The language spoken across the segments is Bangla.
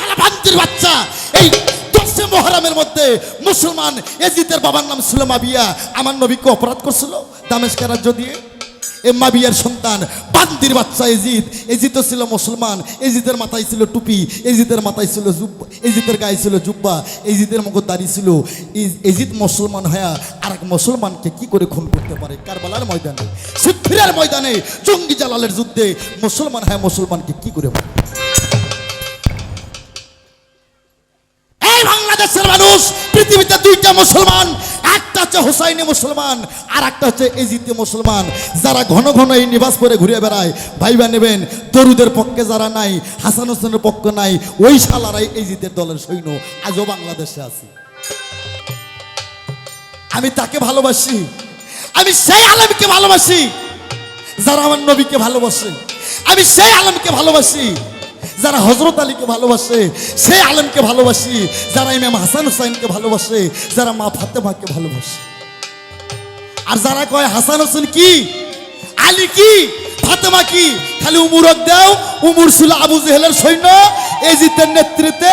শালা বাচ্চা। এই দশে মহরমের মধ্যে মুসলমান এজিতের বাবার নাম ছিল মাবিয়া। আমার নবীকে অপরাধ করছিল দামেশকা রাজ্য দিয়ে। এ মাবিয়ার সন্তান বান্দির বাচ্চা এজিদ। এজিদ ছিল মুসলমান, এজিদের মাথায় ছিল টুপি, এজিদের মাথায় ছিল জুব্বা এজিদের গায়ে ছিল জুব্বা, এজিদের মুখ দাড়ি ছিল। এজিদ মুসলমান হয়ে আর এক মুসলমানকে কি করে খুন করতে পারে? কারবালার ময়দানে, সিদ্ধিরার ময়দানে জঙ্গি জালালের যুদ্ধে মুসলমান হ্যাঁ মুসলমানকে কি করে বাংলাদেশের মানুষ, পৃথিবীতে দুইটা মুসলমান, একটা হচ্ছে হুসাইনি মুসলমান, আর একটা হচ্ছে এজিতে মুসলমান। যারা ঘন ঘন এই নিবাস করে ঘুরে বেড়ায়, ভাইবা নেবেন তরুদের পক্ষে যারা নাই, হাসান হোসেনের পক্ষে নাই, ওই শালারাই এজিতের দলের সৈন্য, আজও বাংলাদেশে আছে। আমি তাকে ভালোবাসি। আমি সেই আলমকে ভালোবাসি, যারা আমার নবীকে ভালোবাসে। আমি সেই আলমকে ভালোবাসি। যারা হজরত আলীকে ভালোবাসে সেই আলমকে ভালোবাসি। যারা ইমাম হাসান হুসাইনকে ভালোবাসে, যারা মা ফাতেমাকে ভালোবাসে। আর যারা কয়, হাসান হোসেন কি? আলী কি? ফাতেমা কি? খালি উমুরক দাও, উমুর ছিল আবু জেহেলের সৈন্য এজিতের নেতৃত্বে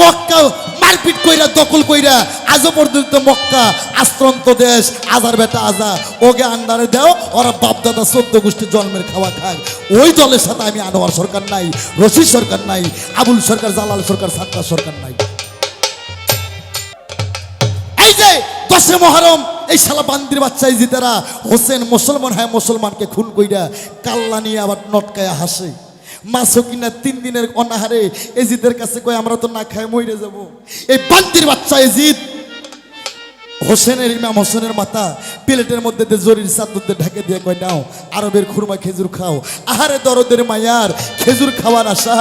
মক্কা মারপিট কইরা, দখল কইরা, আজও পর্যন্ত মক্কা আস্ত্রন্ত দেশ, আজার বেটা আজা। ওকে আন্ডারে দাও, ওরা বাপদাদা চোদ্দ গোষ্ঠী জন্মের খাওয়া খায়। ওই দলের সাথে আমি আনোয়ার সরকার নাই, রশিদ সরকার নাই, আবুল সরকার, জালাল সরকার সাত্তার সরকার নাই। এই যে দশে মহরম, এই শালা বান্দির বাচ্চা এই জিতেরা হোসেন মুসলমান হ্যাঁ মুসলমানকে খুন কইরা, কাল্লা নিয়ে আবার নটকায় হাসে। মাছও কিনা তিন দিনের অনাহারে, এজিদের কাছে কয়, আমরা তো না খায় মরে যাব। এই বান্দির বাচ্চা এজিদ, হোসেনের ইমাম, হোসেনের মাথা প্লেটের মধ্যে জরির চাদরদের ঢাকে দিয়ে কয়, নাও, আরবের খুরমা খেজুর খাও। আহারে দরদের মায়ার, খেজুর খাওয়ার আশা,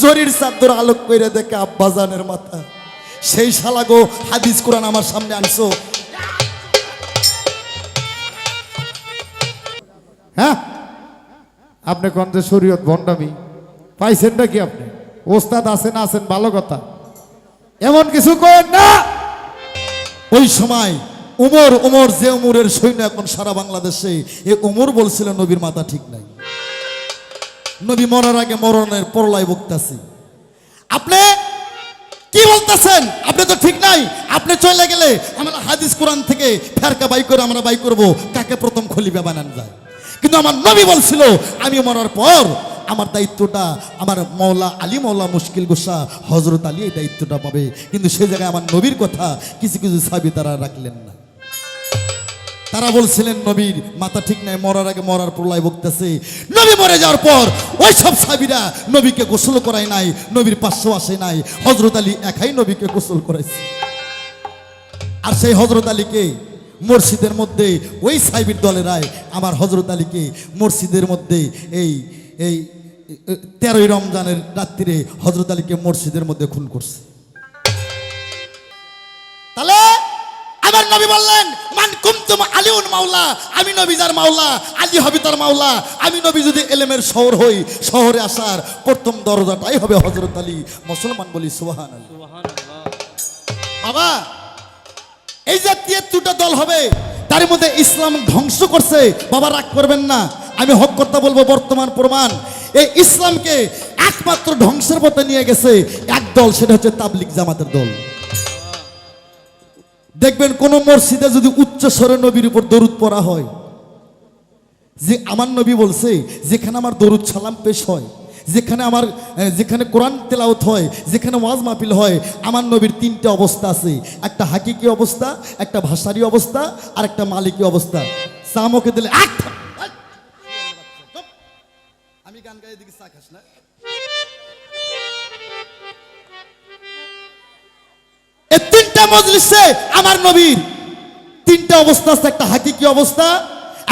জরির চাদর আলোক কইরা দেখে আব্বাজানের মাথা সেই শালাগো হাদিস কোরআন আমার সামনে আনছো। হ্যাঁ? আপনি কন্তে শরীয়ত ভণ্ডামি? পাইছেন নাকি আপনি? ওস্তাদ আছেন আছেন, ভালো কথা। এমন কিছু করেন না। ওই সময় উমর উমর যে উমরের সৈন্য এখন সারা বাংলাদেশে, এ উমর বলছিল, নবীর মাথা ঠিক নাই। নবী মরার আগে মরণের পরলাই বকতাছি আপনি কি বলতেছেন? আপনি তো ঠিক নাই। আপনি চলে গেলে আমরা হাদিস কোরআন থেকে ফেরকা বাই করে আমরা বাই করব। কাকে প্রথম খলিফা বানান যায়? কিন্তু আমার নবী বলছিল, আমি মরার পর আমার দায়িত্বটা আমার মৌলা আলী মৌলা মুশকিল গোসা হজরত আলী এই দায়িত্বটা পাবে। কিন্তু সেই জায়গায় আমার নবীর কথা কিছু কিছু সাবি তারা রাখলেন না। তারা বলছিলেন, নবীর মাথা ঠিক নাই, মরার আগে মরার প্রলয় বকতেছে। নবী মরে যাওয়ার পর ওই সব সাবিরা নবীকে গোসল করায় নাই, নবীর পার্শ্ব আসে নাই। হজরত আলী একাই নবীকে গোসল করাইছে। আর সেই হজরত আলীকে মসজিদের মধ্যে, ওই সাইবির দলেরাই আমার হজরত আলীকে মসজিদের মধ্যে এই এই তেরোই রমজানের রাত্রিরে হজরত আলীকে মসজিদের মধ্যে খুন করছে। তাহলে আমার নবী বললেন, মান কুমতুম আলিউন মাওলা, আমি নবী যার মাওলা, আলী হবে তার মাওলা। আমি নবী যদি এলেমের শহর হই, শহরে আসার প্রথম দরজাটাই হবে হজরত আলী, মুসলমান বলি সুবাহান আলী বাবা, এই যে তিয়াত্তরটা দল হবে, তার মধ্যে ইসলাম ধ্বংস করছে, বাবা রাগ করবেন না। আমি হক কথা বলব, বর্তমান প্রমাণ। এই ইসলামকে একমাত্র ধ্বংসের পথে নিয়ে গেছে এক দল, সেটা হচ্ছে তাবলিক জামাতের দল। দেখবেন কোন মসজিদে যদি উচ্চ স্বরে নবীর উপর দরুদ পড়া হয়, যে আমার নবী বলছে, যেখানে আমার দরুদ সালাম পেশ হয়, যেখানে আমার যেখানে কোরআন তেলাওত হয়, যেখানে ওয়াজ মাহফিল হয়, আমার নবীর তিনটে অবস্থা আছে। একটা হাকিকি অবস্থা, একটা ভাষারি অবস্থা আর একটা মালিকি অবস্থা। সামকে দিলে এক আমি গান গাই দিকে চা খাস না। তিনটা মজলিসে আমার নবীর তিনটা অবস্থা আছে, একটা হাকিকি অবস্থা,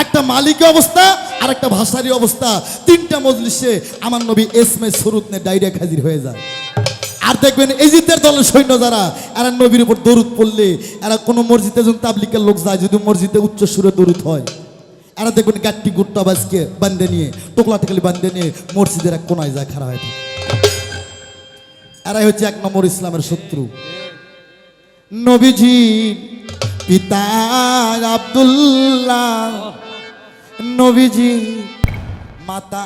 একটা মালিকি অবস্থা, আর একটা ভাষারি অবস্থা। তিনটা মজলিসে আমার নবী এসমে সুরুত নে ডাইরেক্ট হাজির হয়ে যায়। আর দেখবেন এজিতের দলের সৈন্য যারা, এরা নবীর উপর দরুদ পড়লে, এরা কোনো মসজিদে যখন তাবলিকের লোক যায়, যদি মসজিদে উচ্চ সুরে দরুদ হয় এরা দেখবেন গাট্টি গুট্টা বাজকে বান্ধে নিয়ে, টোকলা টেকলি বান্ধে নিয়ে মসজিদের এক কোনায় যায় খারাপ হয়ে এরাই হচ্ছে এক নম্বর ইসলামের শত্রু। নবীজি পিতা আব্দুল্লাহ। নবীজি, মাতা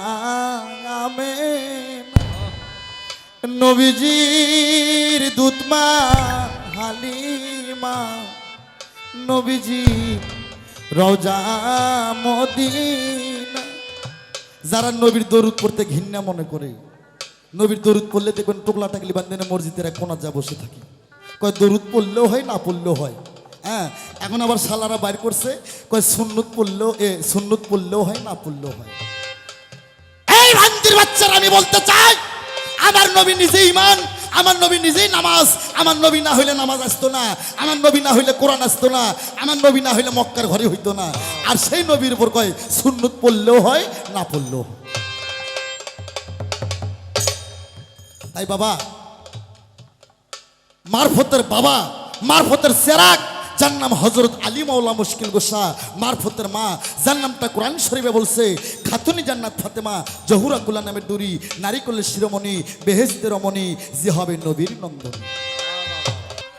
আমেনা। নবীজির দুধমা হালিমা। নবীজি রওজা মদিনা। যারা নবীর দরুদ পড়তে ঘৃণা মনে করে, নবীর দরুদ পড়লে দেখবেন টোকলা টাকলি বান্ধিনে মসজিদের এক কোনা যা বসে থাকে। কয় দরুদ পড়লেও হয়, না পড়লেও হয়? হ্যাঁ এখন আবার সালারা বাইর করছে, কয় সুন্নত পড়লেও, এ, সুন্নত পড়লেও হয়, না পড়লেও হয়? এই ভান্তির বাচ্চারা, আমি বলতে চাই, আমার নবী নিজে ইমান আমার নবী নিজেই নামাজ, আমার নবী না হইলে নামাজ আসতো না, আমার নবী না হইলে কোরআন আসতো না, আমার নবী না হইলে মক্কার ঘরে হইতো না। আর সেই নবীর উপর কয়, সুন্নত পড়লেও হয়, না পড়লেও তাই বাবা, মারফতের বাবা, মারফতের সেরাক, যার নাম হজরত আলী মাওলা মুশকিল গোসা, মারফতের মা, যার নামটা কোরআন শরীফে বলছে খাতুনি জান্নাত ফাতেমা, জহুরা গুলা নামের দড়ি নারিকলের শিরোমণি বেহেস্তের রমণী যে হবে নবীর নন্দন।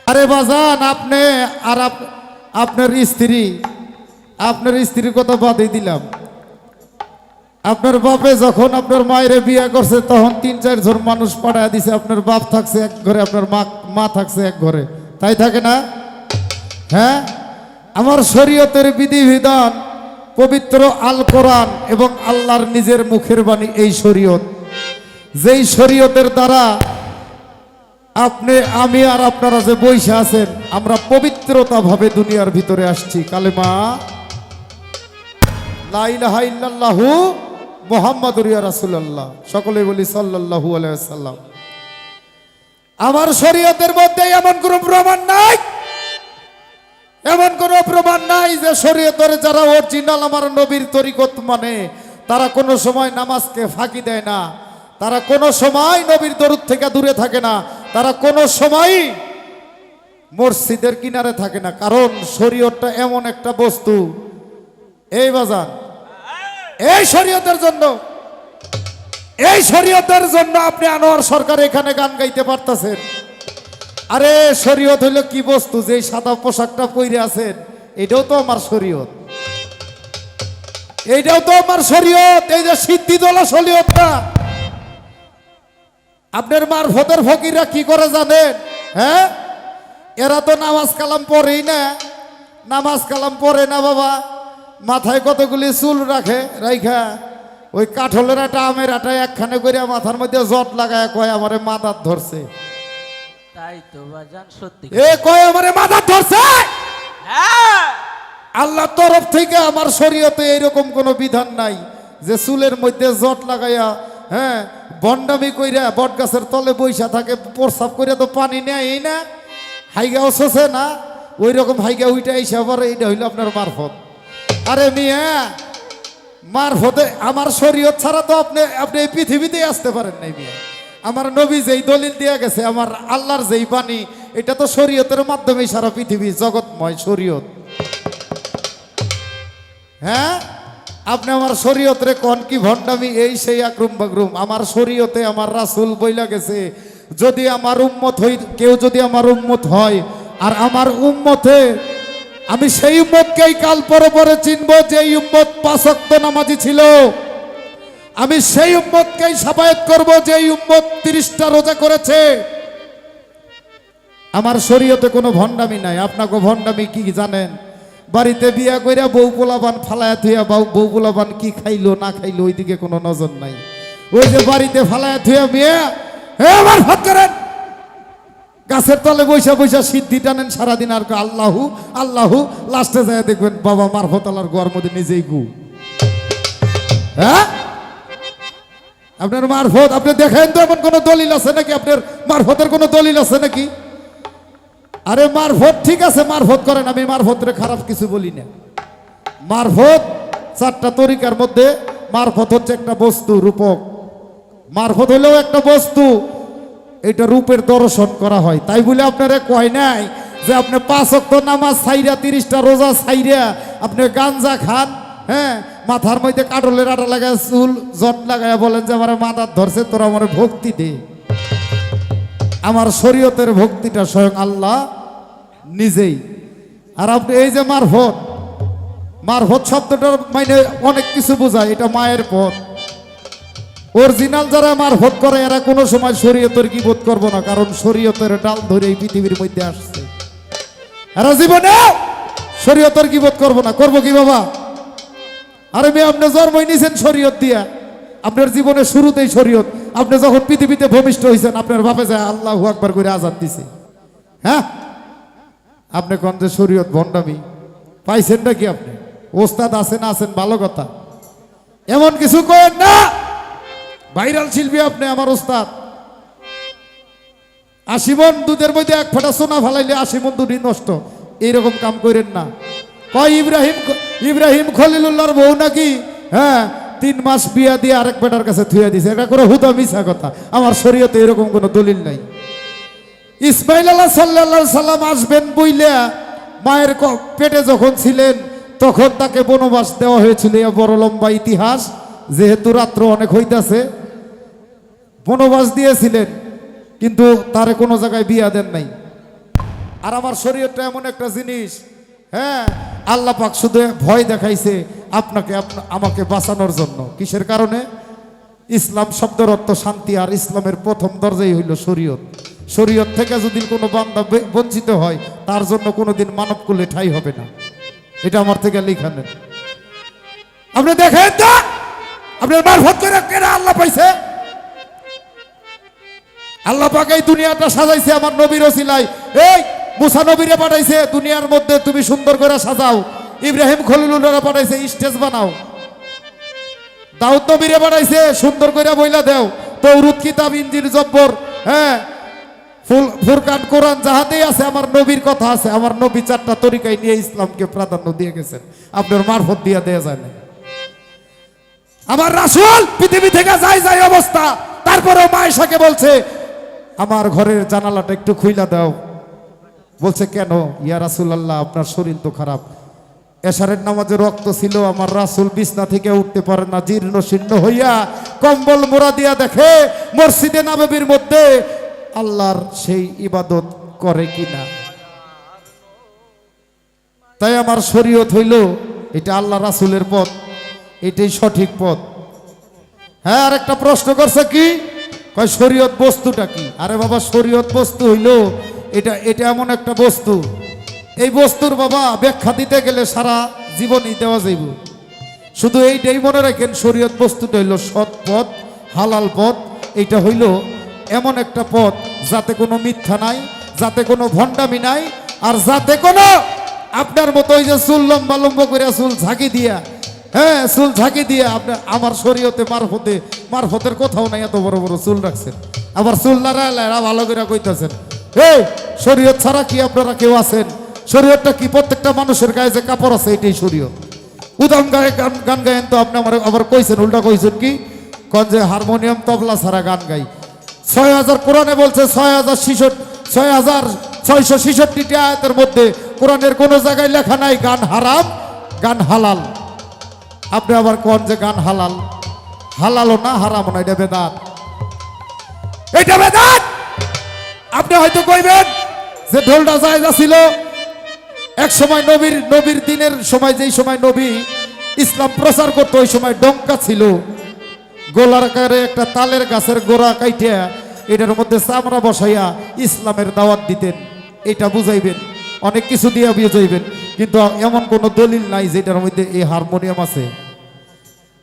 আরে বাজান, আপনি আর আপনার স্ত্রী, আপনার স্ত্রীর কথা বাদই দিলাম। আপনার বাপে যখন আপনার মায়ের বিয়ে করছে, তখন তিন চারজন মানুষ পাঠায় দিছে, আপনার বাপ থাকছে এক ঘরে, আপনার মা মা থাকছে এক ঘরে। তাই থাকে না? হ্যাঁ? আমার শরীয়তের বিধিবিধান পবিত্র আল কোরআন এবং আল্লাহর নিজের মুখের বাণী, এই শরীয়ত। যেই শরীয়তের দ্বারা আপনি, আমি আর আপনারা যে বৈশা আছেন, আমরা পবিত্রতা ভাবে দুনিয়ার ভিতরে আসছি। কালেমা লাইলাহা ইল্লাল্লাহু মোহাম্মদুর ইয়া রাসূলুল্লাহ। সকলে বলি সাল্লাল্লাহু আলাইহি সাল্লাম আমার শরীয়তের মধ্যে এমন কোনো প্রমাণ নাই। এমন কোনো প্রমাণ নাই যে শরীয়তের যারা অরিজিনাল আমার নবীর তরিকত মানে তারা কোনো সময় নামাজকে ফাঁকি দেয় না। তারা কোনো সময় নবীর দরুদ থেকে দূরে থাকে না। তারা কোনো সময় মসজিদের কিনারে থাকে না। কারণ শরীয়তটা এমন একটা বস্তু। এই বাজান, এই শরীয়তের জন্য, এই শরীয়তের জন্য আপনি আনোয়ার সরকার এখানে গান গাইতে পারতেছেন। আরে, শরীয়ত হইল কি বস্তু? যে সাদা পোশাকটা পরে আছেন, এটাও তো আমার শরীয়ত। এইটাও তো আমার শরীয়ত, এই যে সিদ্ধি দলা শরীয়তটা। আপনার মারফতের ফকিরা কি করে জানেন? হ্যাঁ? এরা তো নামাজ কালাম পড়েই না। নামাজ কালাম পড়ে না বাবা। মাথায় কতগুলি চুল রাখে, রাইখা। ওই কাঠলের একটা আমের আটা একখানে করে মাথার মধ্যে জট লাগায় কয়, আমারে মাদার ধরছে। তাই তো বাজান সত্যি এ কয় আমারে মাদার ধরছে? হ্যাঁ। আল্লাহ তরফ থেকে আমার শরীয়তে এরকম কোনো বিধান নাই যে চুলের মধ্যে জট লাগাইয়া হ্যাঁ বন্ডামি কইরা বট গাছের তলে বইসা থাকে প্রস্রাব কইরা তো পানি নেয় না। হাইগাও শোষে না ওই রকম হাইগা উইটা এসে আবার এইটা হইল আপনার মারফত। আরে মিয়া মারফতে আমার শরীয়ত ছাড়া তো আপনি আপনি এই পৃথিবীতেই আসতে পারেন নাই মিয়া। আমার নবী যেই দলিল দিয়া গেছে, আমার আল্লাহর যেই বাণী, এটা তো শরীয়তের মাধ্যমে সারা পৃথিবী জগৎময় শরীয়ত। হ্যাঁ? আপনি আমার শরীয়তরে কন কি ভণ্ডামি, এই সেই আকরুম বাকরুম। আমার শরীয়তে আমার রাসূল বইলা গেছে, যদি আমার উম্মত হই, কেউ যদি আমার উম্মত হয়, আর আমার উম্মতে আমি সেই উম্মতকেই কাল পরে পরে চিনব যে উম্মত পাঁচক্ত নামাজি ছিল। আমি সেই উম্মতকেই সাবায়ত করব যে উম্মত তিরিশটা রোজা করেছে। আমার শরীয়তে কোনো ভণ্ডামি নাই। আপনাকে ভণ্ডামি কি জানেন? বাড়িতে বিয়া কইরা বউ পোলাবান ফালায়া থুয়া বউ- বউ পোলাবান কি খাইলো, না খাইলো, ওইদিকে কোনো নজর নাই। ওই যে বাড়িতে ফালায়া থুয়া বিয়া হে আমার ভাত করেন গাছের তলে বৈশা বৈশা সিদ্ধি টানেন সারাদিন আর আল্লাহু আল্লাহু, লাস্টে যায় দেখবেন বাবা মারফতালার গোয়ার মধ্যে নিজেই গু। হ্যাঁ? আপনার মারফত, আপনি দেখেন তো এমন কোনো দলিল আছে নাকি? আপনার মারফতের কোনো দলিল আছে নাকি? আরে মারফত ঠিক আছে, মারফত করেন, আমি মারফতরে খারাপ কিছু বলি না। মারফত চারটা তরিকার মধ্যে, মারফত হচ্ছে একটা বস্তু, রূপক। মারফত হলেও একটা বস্তু, এটা রূপের দর্শন করা হয়। তাই বলে আপনারা কয় নাই যে আপনি পাঁচ অক্ট নামাজ সাইরা তিরিশটা রোজা সাইরা আপনি গাঞ্জা খান হ্যাঁ? মাথার মধ্যে কাটলের আটা লাগায়, চুল জট লাগায়, বলেন যে আমার মাথার ধরছে, তোরা আমার ভক্তি দে। আমার শরীয়তের ভক্তিটা স্বয়ং আল্লাহ নিজেই। আর আপনি এই যে মারফত মারফত শব্দটার মানে অনেক কিছু বোঝায়, এটা মায়ের পথ। অরিজিনাল যারা মারফত করে, এরা কোনো সময় শরীয়তের কি বোধ করব না, কারণ শরীয়তের ডাল ধরে এই পৃথিবীর মধ্যে আসছে। এরা জীবনে শরীয়তের কি বোধ করব না। করব কি বাবা? আরে মেয়ে আপনি জন্মই নিছেন শরীয়ত দিয়া। আপনার জীবনের শুরুতেই শরীয়ত। আপনি যখন পৃথিবীতে ভূমিষ্ঠ হয়েছেন আপনার বাপে যায় আল্লাহ আকবার করে আজাদ দিছে। হ্যাঁ? আপনি কোন যে শরীয়ত ভণ্ডামি? পাইছেন নাকি আপনি? ওস্তাদ আছেন আছেন, ভালো কথা। এমন কিছু করেন না। ভাইরাল শিল্পী আপনি, আমার ওস্তাদ। আশি মন দুধের মধ্যে এক ফোঁটা সোনা ফালাইলে আশি মন দুধই নষ্ট। এইরকম কাম করেন না। কয় ইব্রাহিম ইব্রাহিম খলিলুল্লাহর বউ নাকি? হ্যাঁ তিন মাস বিয়া দিয়ে আরেক বেটার কাছে থুয়ে দিছে। এটা করে হুদা মিছা কথা। আমার শরীয়তে এরকম কোনো দলিল নাই। ইসমাইল আল্লাহ সাল্লাহ সাল্লাম আসবেন বইলে, মায়ের পেটে যখন ছিলেন, তখন তাকে বনবাস দেওয়া হয়েছিল বড় লম্বা ইতিহাস। যেহেতু রাত্র অনেক হইতাছে, বনবাস দিয়েছিলেন, কিন্তু তারে কোনো জায়গায় বিয়া দেন নাই। আর আমার শরীরটা এমন একটা জিনিস হ্যাঁ আল্লাহ পাক শুধু ভয় দেখাইছে আপনাকে আমাকে বাঁচানোর জন্য। কিসের কারণে? ইসলাম শব্দের অর্থ শান্তি, আর ইসলামের প্রথম দরজাই হইল শরীয়ত। শরীয়ত থেকে যদি কোনো বান্দা বঞ্চিত হয়, তার জন্য কোনোদিন মানব কুলে ঠাই হবে না। এটা আমার থেকে লেখা নেন। আপনি দেখেন তো! আপনার মারফত করে কেনা আল্লাহ পাইছে? আল্লাহ পাক এই দুনিয়াটা সাজাইছে আমার নবীর ওসিলাই এই মুসা নবীরে পাঠাইছে, দুনিয়ার মধ্যে তুমি সুন্দর করে সাজাও। ইব্রাহিম খলিলুল্লাহরা পাঠাইছে, স্টেজ বানাও। দাউদ নবীরে পাঠাইছে, সুন্দর করে বইলা দেও। তৌরুদ কিতাব ইঞ্জির জব্বর হ্যাঁ? ফুল, ফুরকান, কোরআন যাহাতেই আছে, আমার নবীর কথা আছে। আমার নবী চারটা তরিকায় নিয়ে ইসলামকে প্রাধান্য দিয়ে গেছেন। আপনার মারফত দিয়ে দেয়া যায় না আমার রাসূল পৃথিবী থেকে যাই যাই অবস্থা, তারপরেও মায়েশাকে বলছে, আমার ঘরের জানালাটা একটু খুইলা দাও। বলছে, কেন? ইয়া রাসূল আল্লাহ আপনার শরীর তো খারাপ। এশারের নামাজে রক্ত ছিল, আমার রাসূল বিছনা থেকে উঠতে পারে না। জীর্ণ শীর্ণ হইয়া কম্বল মোড়া দিয়া দেখে, মসজিদে নাবেবির মধ্যে আল্লাহর সেই ইবাদত করে কিনা। তাই আমার শরীয়ত হইল, এটা আল্লাহ রাসুলের পথ, এটাই সঠিক পথ। হ্যাঁ আর একটা প্রশ্ন করছে কি? কয়, শরীয়ত বস্তুটা কি? আরে বাবা, শরীয়ত বস্তু হইল এটা এটা এমন একটা বস্তু। এই বস্তুর বাবা ব্যাখ্যা দিতে গেলে সারা জীবনই দেওয়া যাইব। শুধু এইটাই মনে রাখেন, শরীয়ত বস্তুটা হইল সৎ পথ, হালাল পথ। এটা হইল এমন একটা পথ যাতে কোনো মিথ্যা নাই, যাতে কোনো ভণ্ডামি নাই, আর যাতে কোনো আপনার মতো ওই যে চুল লম্বা লম্বা করে চুল ঝাঁকি দিয়া হ্যাঁ চুল ঝাঁকি দিয়ে আপনার, আমার শরীয়তে মারফতে, মারফতের কোথাও নাই এত বড় বড় চুল রাখছেন। আবার চুল লাড়া লাড়া ভালো করে কইতাছেন। এই, শরীয়ত ছাড়া কি আপনারা কেউ আছেন? শরীয়তটা কি প্রত্যেকটা মানুষের গায়ে যে কাপড় আছে, এটাই শরীয়ত। উদাম গায়ে গান গান গায়েন তো আপনি আমার আবার কইছেন, উল্টা কইছেন কি? কন যে হারমোনিয়াম তবলা ছাড়া গান গাই। ছয় হাজার কোরআনে বলছে ছয় হাজার ছিষট্টি ছয় হাজার ছয়শো ছিষট্টিটি আয়াতের মধ্যে কোরআনের কোনো জায়গায় লেখা নাই, গান হারাম, গান হালাল। আপনি আবার কোন যে গান হালাল? হালালও না, হারামও না, এটা বেদাত। এটা বেদাত! আপনি হয়তো কইবেন যে ঢোলটা জায়গা ছিল। এক সময় নবীর নবীর দিনের সময়, যেই সময় নবী ইসলাম প্রচার করতো, ওই সময় ডঙ্কা ছিল। গোলার আকারে একটা তালের গাছের গোড়া কাইটিয়া এটার মধ্যে চামড়া বসাইয়া ইসলামের দাওয়াত দিতেন। এটা বুঝাইবেন, অনেক কিছু দিয়ে বুঝাইবেন, কিন্তু এমন কোনো দলিল নাই যেটার মধ্যে এই হারমোনিয়াম আছে।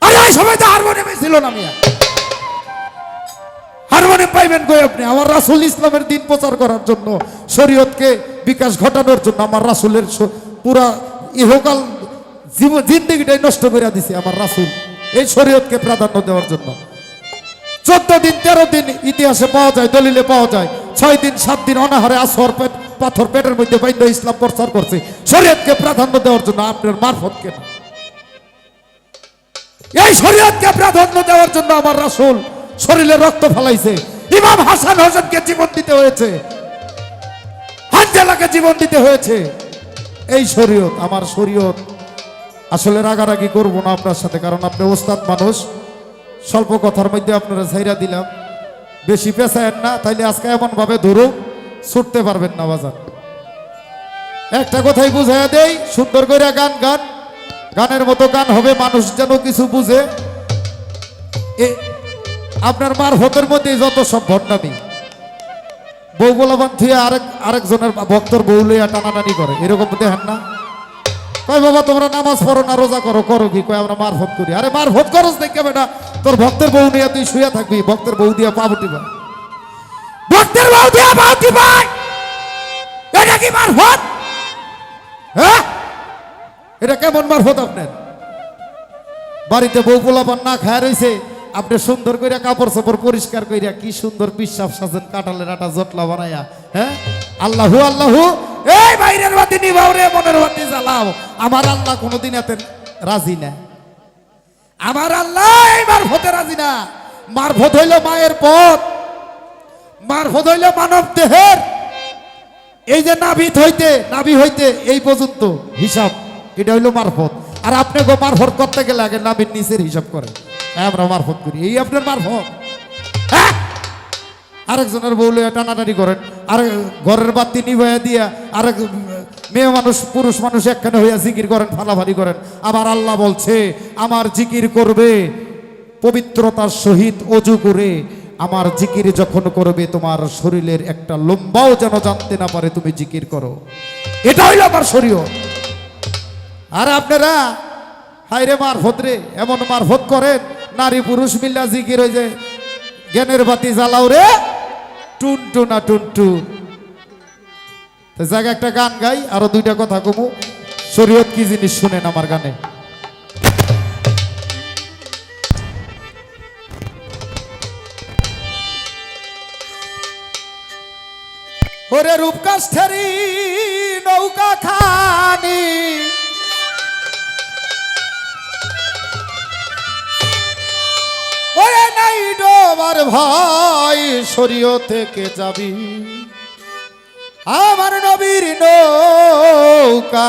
আরে সময় তো হারমোনিয়াম ছিল না মিয়া। হারমোনিয়াম পাইবেন কই আপনি? আমার রাসূল ইসলামের দিন প্রচার করার জন্য, শরীয়তকে বিকাশ ঘটানোর জন্য আমার রাসূলের পুরা ইহকাল জীবন জিন্দগিটাই নষ্ট করে দিছে আমার রাসূল, এই শরীয়তকে প্রাধান্য দেওয়ার জন্য। চোদ্দ দিন, তেরো দিন ইতিহাসে পাওয়া যায়, দলিলে পাওয়া যায়। ছয় দিন, সাত দিন অনাহারে আসর পাথর পেটের মধ্যে বাইন্দ ইসলাম প্রচার করছে। শরীয়তকে প্রাধান্য দেওয়ার জন্য আপনার মারফত কেন। এই শরীয়তকে প্রাধান্য দেওয়ার জন্য আমার রাসূল শরীরে রক্ত ফলাইছে। ইমাম হাসান হোসেনকে জীবন দিতে হয়েছে। হানজালাকে জীবন দিতে হয়েছে। এই শরীয়ত, আমার শরীয়ত। আসলে রাগারাগি করব না আপনার সাথে, কারণ আপনি ওস্তাদ মানুষ। স্বল্প কথার মধ্যে আপনারা ছাইরা দিলাম। বেশি পেঁচায়েন না, তাইলে আজকে এমন ভাবে ধরুক, ছুটতে পারবেন না বাজার। একটা কথাই বুঝাইয়া দেই, সুন্দর করে গান গান। গানের মতো গান হবে, মানুষ যেন কিছু বুঝে। এ মার মারফতের মধ্যে যত সব ভণ্ডামি। বউ গোলাবান থুয়ে আরেক আরেকজনের ভক্তর বউ লইয়া টানাটানি করে। এরকম দেখেন না। কয়, বাবা, তোমরা নামাজ পড়ো না, রোজা করো করো কি? কয়, আমরা মারফত করি। আরে, মারফত করস দেখে বেটা, তোর ভক্তের বউ নিয়ে তুই শুয়ে থাকবি, ভক্তের বউ দিয়ে পাবটি ভাই ভক্তের বউ দিয়ে পাবটি ভাই এটা কি মারফত? হ্যাঁ? এটা কেমন মারফত আপনার? বাড়িতে বউ পোলাপান না খায় রইছে আপনি সুন্দর কইরা কাপড় চাপড় পরিষ্কার কইরা কি সুন্দর পিসাব সাজেন কাটালের আটা জটলা বানাইয়া হ্যাঁ? আল্লাহু আল্লাহু। এই বাইরের বাতি নিভাও রে, মনের বাতি জ্বালাও। আমার আল্লাহ কোনোদিন এত রাজি না। আমার আল্লাহ এই মারফতে রাজি না। মারফত হইল মায়ের পথ। মারফত হইল মানব দেহের। এই যে নাভিত হইতে নাভি হইতে এই পর্যন্ত হিসাব, এটা হইল মারফত। আর আপনি গো মারফত করতে গেলে আগে নাভির নিচের হিসাব করেন। আমরা মারফত করি। এই আপনার মারফত? হ্যাঁ? আরেকজনের বউলে টানাটানি করেন। আর, ঘরের বাতি নিভাইয়া দিয়া আরেক মেয়ে মানুষ, পুরুষ মানুষ একখানে হইয়া জিকির করেন, ফালাফালি করেন। আবার আল্লাহ বলছে, আমার জিকির করবে, পবিত্রতার সহিত অজু করে। আমার জিকির যখন করবে, তোমার শরীরের একটা লম্বাও যেন জানতে না পারে, তুমি জিকির করো। এটা হইল আমার শরীর আর, আপনারা হাইরে মারফত রে, এমন মারফত করেন নারী পুরুষ মিল্লা জিকির ওই যে জ্ঞানের বাতি জ্বালাও রে। টুন টুনা টুন টুন। তো জায়গা একটা গান গাই, আরও দুইটা কথা কমু। শরীয়ত কি জিনিস শুনেন আমার গানে? ওরে রূপকাষ্ঠেরি নৌকা খানি ডোবার ভাই শরীয় থেকে যাবি। আমার নবীর নৌকাতে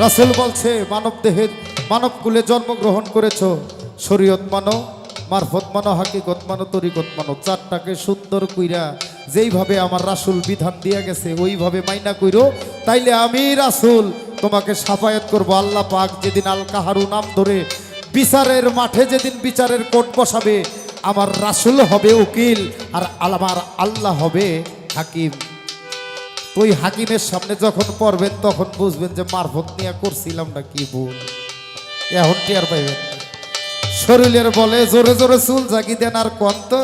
রাসেল বলছে, মানব দেহের, মানব কুলে জন্মগ্রহণ করেছ। শরীয়ত মানো, মারফত মানো হাকিগত মানো, তরিকত মানো, চারটাকে সুন্দর কইরা যেইভাবে আমার রাসুল বিধান দিয়া গেছে, ওইভাবে মাইনা কইরো, তাইলে আমি রাসুল তোমাকে সাফায়াত করব। আল্লাহ পাক যেদিন আল কাহারু নাম ধরে বিচারের মাঠে যেদিন বিচারের কোর্ট বসাবে, আমার রাসুল হবে উকিল আর আমার আল্লাহ হবে হাকিম। ওই হাকিমের সামনে যখন পড়বেন, তখন বুঝবেন যে মারফত নিয়ে করছিলাম না কি ভুল। এখন টের পাইবেন। না। শরীরের বলে জোরে জোরে চুল জাগি দেন আর কম তো?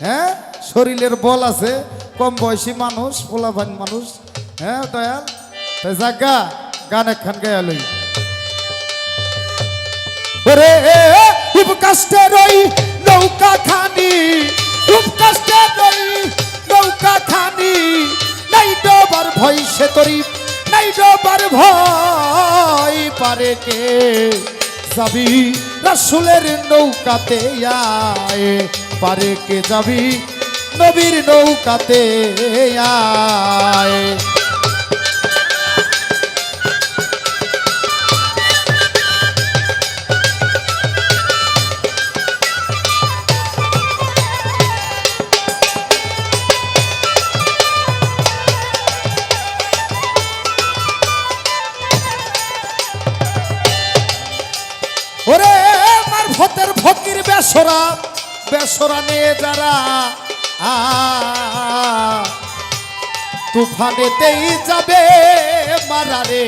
হ্যাঁ? শরীরের বল আছে। কম বয়সী মানুষ পোলাভান মানুষ। হ্যাঁ দয়াল? জাগা গান একখান গায়া লই। ওরে উপকাষ্টে রই নৌকা খানি উপকাষ্টে রই নৌকা খানি। নাই ডোবার ভয় সে তরি, নাই ডোবার ভয় পারে কে? যাবি রাসুলের নৌকাতে আয়, পারে কে যাবি নবীর নৌকাতে আয়। নিয়ে যারা তুফানেতেই যাবে মারারে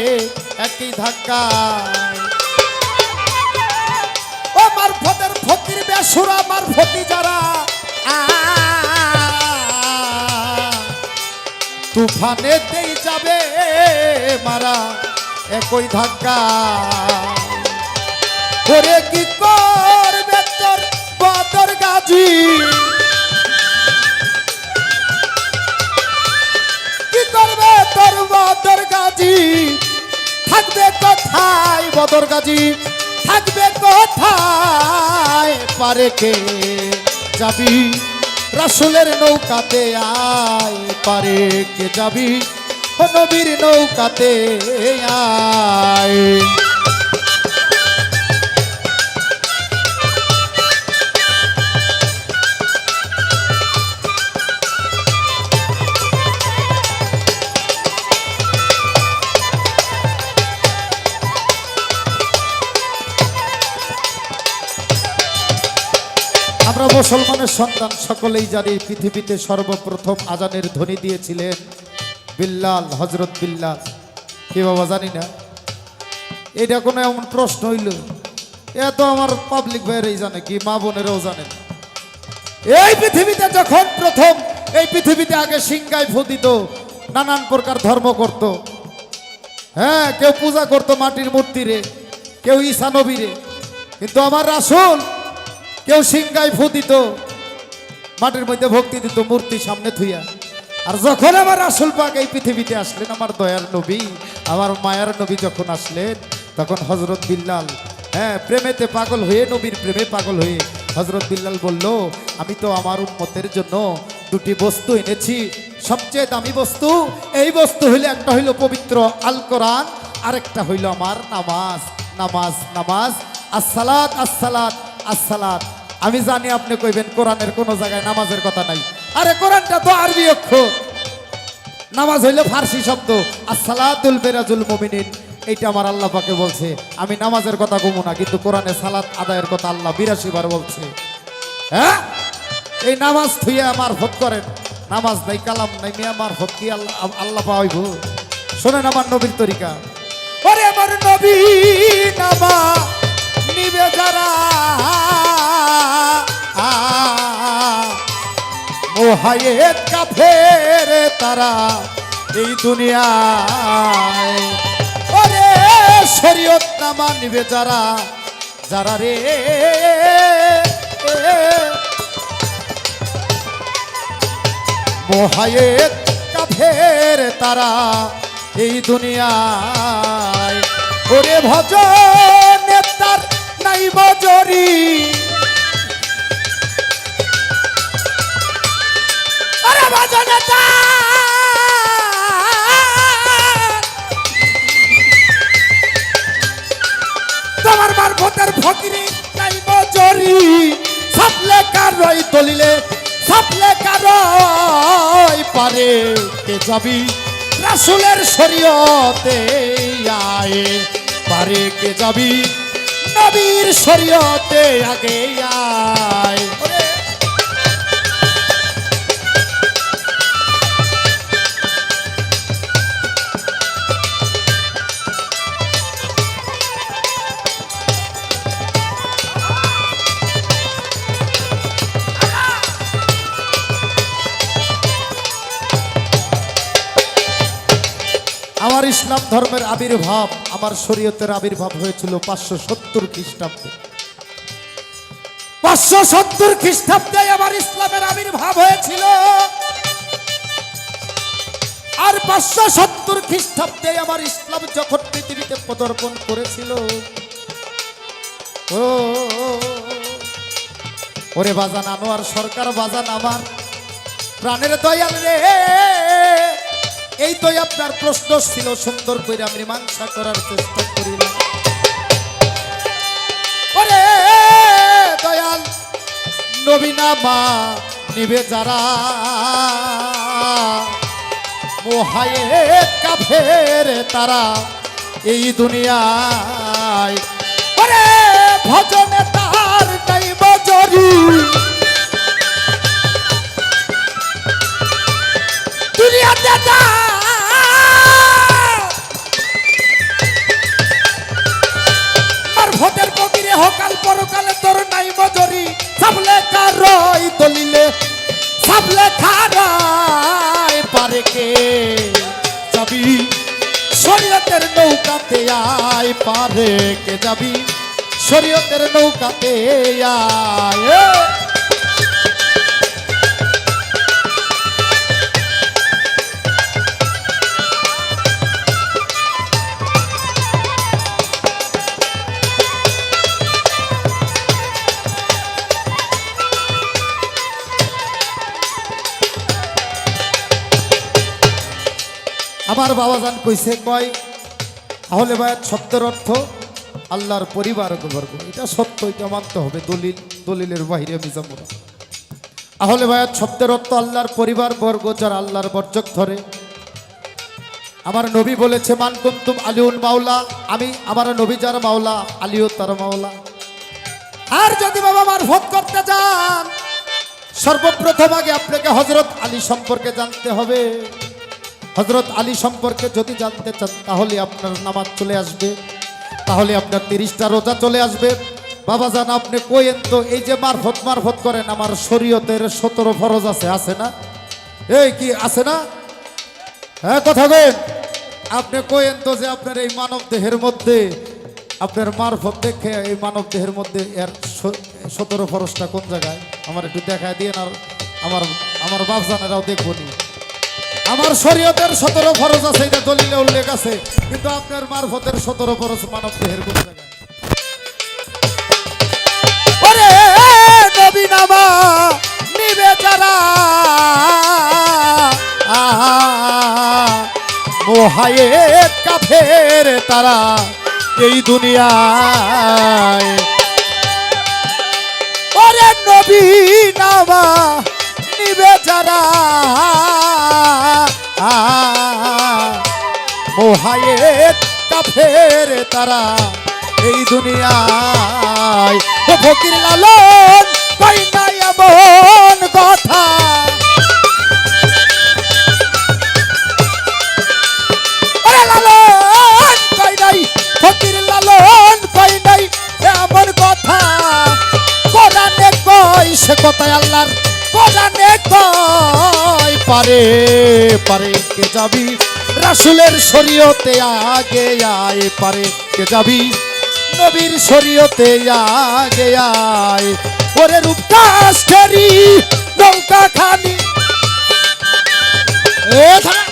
একই ধাক্কা ও মারফতের ফকির বেসরা মারফতি যারা আ, তুফানেতেই যাবে মারা একই ধাক্কা করে কি তোর বদর কি করবে তোর বদর গাজী? থাকবে কোথায় বদর গাজী? থাকবে কোথায়? পারে কে যাবি? রাসুলের নৌকাতে আয়, পারে কে যাবি? নবীর নৌকাতে আয়। মুসলমানের সন্তান সকলেই জানি পৃথিবীতে সর্বপ্রথম আজানের ধ্বনি দিয়েছিলেন বিল্লাল হজরত বিল্লাল। কে বাবা, জানি না। এটা কোনো এমন প্রশ্ন হইল। এত আমার পাবলিক ভাইয়েরাই জানে, কি মা বোনেরাও জানেন এই পৃথিবীতে যখন প্রথম, এই পৃথিবীতে আগে সিংগায় ফুদিত, নানান প্রকার ধর্ম করত। হ্যাঁ কেউ পূজা করতো মাটির মূর্তিরে, কেউ ঈশা নবীরে। কিন্তু আমার রাসুল কেউ সিংগায় ফুদিত মাটির মধ্যে ভক্তি দিত, মূর্তি সামনে থুইয়া। আর যখন আমার আসল পাক এই পৃথিবীতে আসলেন, আমার দয়ার নবী, আমার মায়ার নবী যখন আসলেন, তখন হজরত বিল্লাল হ্যাঁ প্রেমেতে পাগল হয়ে, নবীর প্রেমে পাগল হয়ে হজরত বিল্লাল বলল, আমি তো আমার উন্মতের জন্য দুটি বস্তু এনেছি। সবচেয়ে দামি বস্তু, এই বস্তু হইলে, একটা হইল পবিত্র আল কোরআন আরেকটা হইল আমার নামাজ। নামাজ নামাজ, আসসালাত আসসালাত আসসালাত। আমি জানি আপনি কইবেন, কোরআনের কোনো জায়গায় নামাজের কথা নাই। আরে কোরআনটা তো আরবি অক্ষর নামাজ হইলে ফার্সি শব্দ। আসসালাতুল বেরাজুল মুমিনিন, এইটা আমার আল্লাহ পাকে বলছে। আমি নামাজের কথা কমু না, কিন্তু কোরআনে সালাত আদায়ের কথা আল্লাহ বিরাশি বার বলছে। হ্যাঁ? এই নামাজ থুয়ে আমার ভোট করেন। নামাজ নাই, কালাম নাই, মিয়া মারফত কি আল্লাহ আল্লাহ পাইব শোনেন আমার নবীর তরিকা। ওরে আমার নবী, নামা নিবে যারা মোহায়েত কাফের তারা এই দুনিয়ায়। ওরে শরীয়ত না মানবে যারা যারা রে। মোহায়েত কাফের তারা এই দুনিয়ায়। ওরে ভজন তার নাই বজরি। তোমার মারফতের ফকিরি নাই বজরি সাপলে কারই দলিলে সাপলে কারই পারে। কে যাবি? রাসুলের কে যাবি? নবীর শরীয়তে আগে আয়। ইসলাম ধর্মের আবির্ভাব, আমার শরীয়তের আবির্ভাব হয়েছিল পাঁচশো সত্তর খ্রিস্টাব্দে। পাঁচশো সত্তর খ্রিস্টাব্দে আমার ইসলামের আবির্ভাব হয়েছিল। আর পাঁচশো সত্তর খ্রিস্টাব্দে আমার ইসলাম যখন পৃথিবীতে পদার্পণ করেছিল ওরে বাজান আনোয়ার সরকার, বাজান আমার প্রাণের দয়াল রে। এই তো আপনার প্রশ্ন ছিল, সুন্দর করে আমি মীমাংসা করার চেষ্টা করিলাম। ওরে দয়াল নবীনা মা, নিবে যারা? মোহায়ে কাফের তারা এই দুনিয়ায়। ওরে ভজনে তার নাই বজরি দুনিয়াতে যা তোর সাবলে কারই দলিলে সাবলে খারাই পারে কে? যাবি শরীয়তের নৌকাতে আয়, পারে কে যাবি? শরীয়তের নৌকাতে আয় এ! কইছে, কয়, তাহলে ভাই শব্দের অর্থ আল্লাহর পরিবার বর্গ এটা সত্য, এটা মানতে হবে, দলিল, দলিলের বাইরে আমি যাব না। তাহলে ভাই শব্দের অর্থ আল্লাহর পরিবার বর্গ যারা আল্লাহর বর্জক ধরে। আমার নবী বলেছে, মান কুন্তুম আলিউল মাওলা। আমি আমার নবী যার মাওলা, আলিও তার মাওলা। আর যদি বাবা মারফত করতে চান, সর্বপ্রথম আগে আপনাকে হজরত আলী সম্পর্কে জানতে হবে। হজরত আলী সম্পর্কে যদি জানতে চান, তাহলে আপনার নামাজ চলে আসবে। তাহলে আপনার তিরিশটা রোজা চলে আসবে। বাবা জান, আপনি কোয়েন তো, এই যে মারফত মারফত করেন, আমার শরীয়তের সতেরো ফরজ আছে আছে না? এই কি, আছে না? হ্যাঁ কথা কেন আপনি কোয়েন তো যে আপনার এই মানব দেহের মধ্যে, আপনার মারফত দেখে এই মানব দেহের মধ্যে এর সতেরো ফরসটা কোন জায়গায়? আমার একটু দেখায় দিয়ে আর আমার আমার বাপজানেরাও দেখবনি আমার শরীয়তের সতেরো ফরজ আছে, এটা দলিলে উল্লেখ আছে। কিন্তু আপনার মারফতের সতেরো ফরজ মানব দেহের কোন জায়গায় ওরে নামা, নিবে যারা। মোহায়ে কাফের তারা এই দুনিয়ায়। ওরে নবী নামা, নিবে যারা। কাফের তারা এই দুনিয়ায়। ও ফকির লালন কই নাই এমন কথা। লালন কই নাই, ফকির লালন কই নাই এমন কথা। কোরআনে কই সে কথায় আল্লাহর, কোরআনে কই পারে পারে কে যাবি? রাসূলের শরীয়তে আগে আয় পারে, কে যাবি? নবীর শরীয়তে আগে আয়। ওরে রূপদাস নৌকা খানি। এ থামে